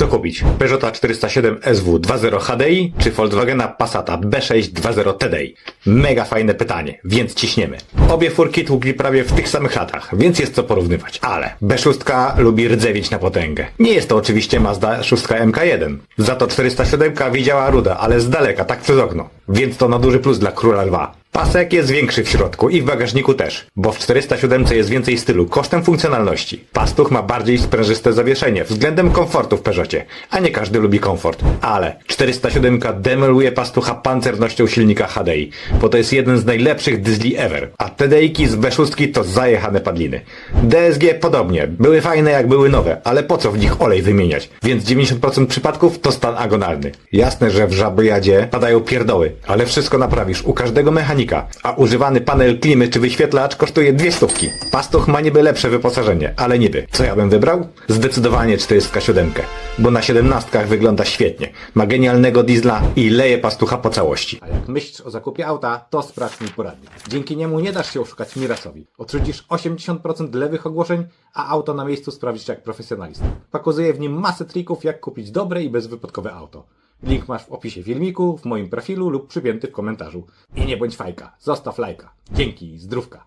Co kupić? Peugeota 407 SW 2.0 HDI czy Volkswagena Passata B6 2.0 TDI? Mega fajne pytanie, więc ciśniemy. Obie furki tłukli prawie w tych samych latach, więc jest co porównywać. Ale B6 lubi rdzewić na potęgę. Nie jest to oczywiście Mazda 6 MK1. Za to 407 widziała ruda, ale z daleka, tak przez okno. Więc to na duży plus dla Króla Lwa. Pasek jest większy w środku i w bagażniku też, bo w 407 jest więcej stylu kosztem funkcjonalności. Pastuch ma bardziej sprężyste zawieszenie względem komfortu w Peugeotie, a nie każdy lubi komfort. Ale 407 demoluje pastucha pancernością silnika HDI, bo to jest jeden z najlepszych diesli ever, a TDI-ki z B6 to zajechane padliny. DSG podobnie, były fajne jak były nowe, ale po co w nich olej wymieniać? Więc 90% przypadków to stan agonalny. Jasne, że w żabojadzie padają pierdoły, ale wszystko naprawisz u każdego mechanika, a używany panel klimy czy wyświetlacz kosztuje dwie stówki. Pastuch ma niby lepsze wyposażenie, ale niby. Co ja bym wybrał? Zdecydowanie 407, bo na 17 wygląda świetnie. Ma genialnego diesla i leje pastucha po całości. A jak myślisz o zakupie auta, to sprawdź mój poradnik. Dzięki niemu nie dasz się oszukać Mirasowi. Odrzucisz 80% lewych ogłoszeń, a auto na miejscu sprawdzisz jak profesjonalista. Pokazuję w nim masę trików, jak kupić dobre i bezwypadkowe auto. Link masz w opisie filmiku, w moim profilu lub przypięty w komentarzu. I nie bądź fajka, zostaw lajka. Dzięki, zdrówka.